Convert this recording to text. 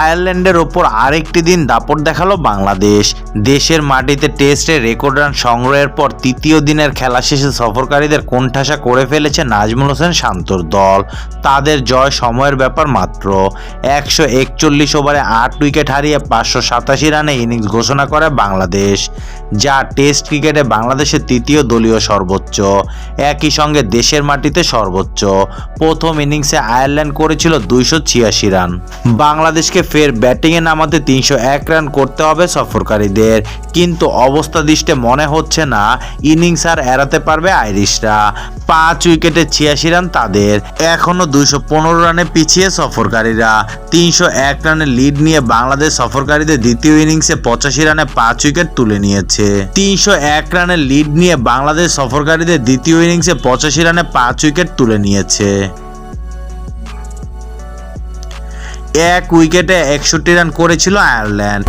আয়ারল্যান্ডের ওপর আরেকটি দিন দাপট দেখাল বাংলাদেশ। দেশের মাটিতে টেস্টে রেকর্ড রান সংগ্রহের পর তৃতীয় দিনের খেলা শেষে সফরকারীদের কোণঠাসা করে ফেলেছে নাজমুল হোসেন শান্তর দল। তাদের জয় সময়ের ব্যাপার মাত্র। একশো একচল্লিশ ওভারে আট উইকেট হারিয়ে পাঁচশো সাতাশি রানে ইনিংস ঘোষণা করে বাংলাদেশ। যা টেস্ট ক্রিকেটে বাংলাদেশের তৃতীয় দলীয় সর্বোচ্চ। একই সঙ্গে দেশের মাটিতে সর্বোচ্চ। প্রথম ইনিংসে আয়ারল্যান্ড করেছিল দুইশো ছিয়াশি রান। বাংলাদেশকে ফের ব্যাটিংয়ে নামাতে তিনশো এক রান করতে হবে সফরকারীদের। কিন্তু অবস্থা দৃষ্টে মনে হচ্ছে না ইনিংস আর এড়াতে পারবে আইরিশরা। পাঁচ উইকেটে ছিয়াশি রান তাদের। এখনও দুইশো পনেরো রানে পিছিয়ে সফরকারীরা। তিনশো এক রানের লিড নিয়ে বাংলাদেশ সফরকারীদের দ্বিতীয় ইনিংসে পঁচাশি রানে পাঁচ উইকেট তুলে নিয়েছে। তিনশো এক রানের লিড নিয়ে বাংলাদেশ সফরকারীদের দ্বিতীয় ইনিংসে পঁচাশি রানে পাঁচ উইকেট তুলে নিয়েছে। এক উইকেটে একষট্টি রান করেছিল আয়ারল্যান্ড।